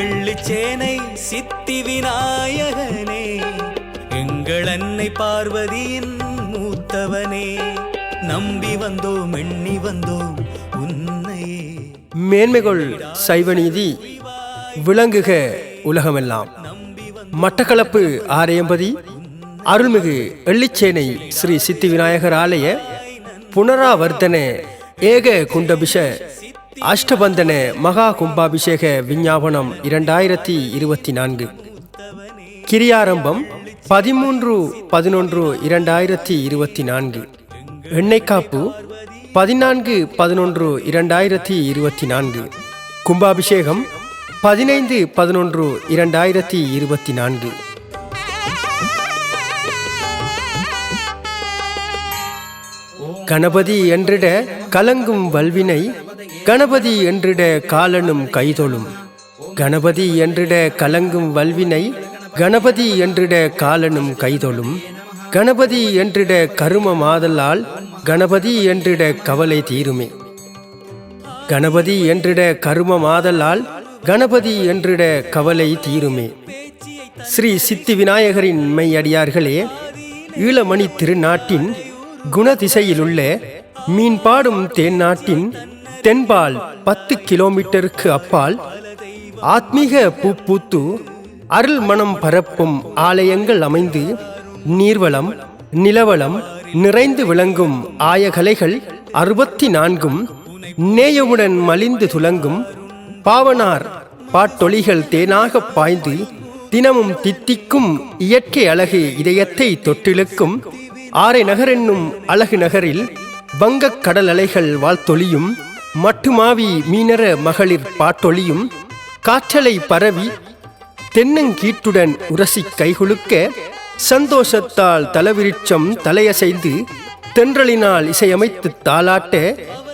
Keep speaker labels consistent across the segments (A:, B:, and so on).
A: வெள்ளிச்சேனை சித்தி விநாயகனே எங்கள் அன்னை பார்வதியின் மூத்தவனே. நம்பி வந்தோம் எண்ணி வந்தோம் உன்னையே.
B: மேன்மைகள் சைவநீதி விளங்குக உலகமெல்லாம். மட்டக்களப்பு ஆரையம்பதி அருள்மிகு எள்ளிச்சேனை ஸ்ரீ சித்தி விநாயகர் ஆலய புனராவர்த்தன ஏக குண்டபிஷ அஷ்டபந்தன மகா கும்பாபிஷேக விஞ்ஞாபனம் இரண்டாயிரத்தி இருபத்தி நான்கு. கிரியாரம்பம் பதிமூன்று பதினொன்று இரண்டாயிரத்தி இருபத்தி நான்கு. எண்ணெய்க்காப்பு பதினான்கு பதினொன்று இரண்டாயிரத்தி இருபத்தி நான்கு. கும்பாபிஷேகம் பதினைந்து பதினொன்று இரண்டாயிரத்தி இருபத்தி நான்கு. கணபதி என்றிட கலங்கும் வல்வினை கணபதி என்றிட காலனும் கைதொழும். கணபதி என்றிட கலங்கும் வல்வினை கணபதி என்றிட காலனும் கைதொழும். கணபதி என்றிட கரும மாதலால் கணபதி என்றிட கவலை தீருமே. கணபதி என்றிட கரும மாதலால் கணபதி என்றிட கவலை தீருமே. ஸ்ரீ சித்தி விநாயகரின் மெய்யடியார்களே ஈழமணி திருநாட்டின் குணதிசையிலுள்ள மீன்பாடும் தேன்னாட்டின் தென்பால் பத்து கிலோமீட்டருக்கு அப்பால் ஆத்மீக பூ பூத்து அருள் மனம் பரப்பும் ஆலயங்கள் அமைந்து நீர்வளம் நிலவளம் நிறைந்து விளங்கும் ஆயகலைகள் அறுபத்தி நான்கும் நேயவுடன் மலிந்து துலங்கும் பாவனார் பாட்டொலிகள் தேனாக பாய்ந்து தினமும் தித்திக்கும் இயற்கை அழகு இதயத்தை தொட்டிழுக்கும் ஆரை நகர் என்னும் அழகு நகரில் வங்கக் கடல் அலைகள் வாழ்த்தொழியும் மட்டுமாவி மீனர மகளிர் பாட்டொழியும் காற்றலை பரவி தென்னங்கீட்டுடன் உரசி கைகுலுக்க சந்தோஷத்தால் தலவிருட்சம் தலையசைந்து தென்றலினால் இசையமைத்து தாளாட்ட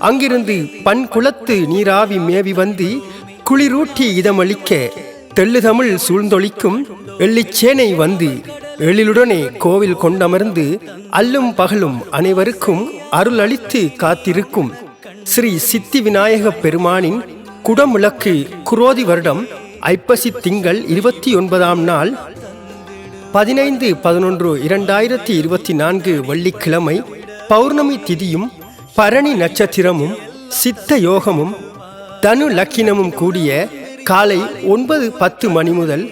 B: அங்கிருந்து பண்குளத்து நீராவி மேவி வந்து குளிரூட்டி இதமளிக்க தெள்ளுதமிழ் சூழ்ந்தொழிக்கும் எள்ளிச்சேனை வந்து எழிலுடனே கோவில் கொண்டமர்ந்து அல்லும் பகலும் அனைவருக்கும் அருள் அளித்து காத்திருக்கும் ஸ்ரீ சித்தி விநாயகப் பெருமானின் குடமுழக்கு குரோதி வருடம் ஐப்பசி திங்கள் இருபத்தி ஒன்பதாம் நாள் பதினைந்து பதினொன்று இரண்டாயிரத்தி இருபத்தி நான்கு வெள்ளிக்கிழமை பௌர்ணமி திதியும் பரணி நட்சத்திரமும் சித்த யோகமும் தனு லக்கினமும் கூடிய காலை ஒன்பது பத்து மணி முதல்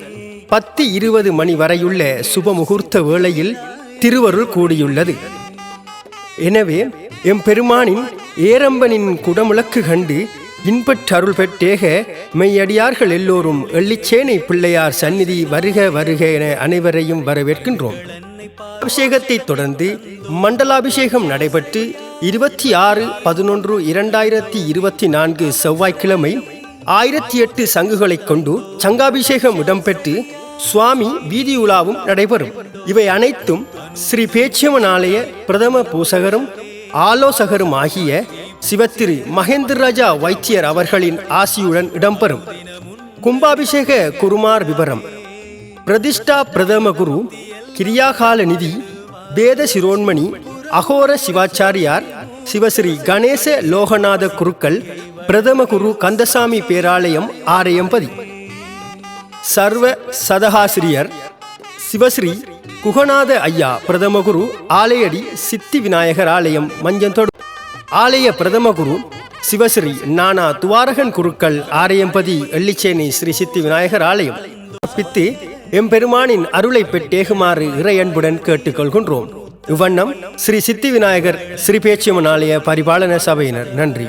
B: பத்து இருபது மணி வரையுள்ள சுப முகூர்த்த வேளையில் திருவருள் கூடியுள்ளது. எனவே எம்பெருமானின் ஏரம்பனின் குடமுழக்கு கண்டு இன்பற்றருள் பெற்றேக மெய்யடியார்கள் எல்லோரும் எள்ளிச்சேனை பிள்ளையார் சந்நிதி வருக வருக என அனைவரையும் வரவேற்கின்றோம். அபிஷேகத்தை தொடர்ந்து மண்டலாபிஷேகம் நடைபெற்று இருபத்தி ஆறு பதினொன்று இரண்டாயிரத்தி இருபத்தி நான்கு செவ்வாய்க்கிழமை ஆயிரத்தி எட்டு சங்குகளைக் கொண்டு சங்காபிஷேகம் இடம்பெற்று சுவாமி வீதியுலாவும் நடைபெறும். இவை அனைத்தும் ஸ்ரீ பேச்சியம்மன் ஆலய பிரதம பூசகரும் ஆலோசகரும் ஆகிய சிவத்திரு மகேந்திர ராஜா வைத்தியர் அவர்களின் ஆசியுடன் இடம்பெறும். கும்பாபிஷேக குருமார் விவரம் பிரதிஷ்டா பிரதம குரு கிரியாகால நிதி வேத சிரோன்மணி அகோர சிவாச்சாரியார் சிவஸ்ரீ கணேச லோகநாத குருக்கள் பிரதம குரு கந்தசாமி பேராலயம் ஆரையம்பதி சர்வ சதகாசிரியர் சிவஸ்ரீ குகநாத ஐயா பிரதம குரு ஆலையடி சித்தி விநாயகர் ஆலயம் மஞ்சந்தொடு ஆலய பிரதம குரு சிவஸ்ரீ நானா துவாரகன் குருக்கள் ஆரையம்பதி எள்ளிச்சேனி ஸ்ரீ சித்தி விநாயகர் ஆலயம். பித்து எம்பெருமானின் அருளை பெற்றேகுமாறு இறையன்புடன் கேட்டுக்கொள்கின்றோம். இவ்வண்ணம் ஸ்ரீ சித்தி விநாயகர் ஸ்ரீ பேச்சியம்மன் ஆலய பரிபாலன சபையினர். நன்றி.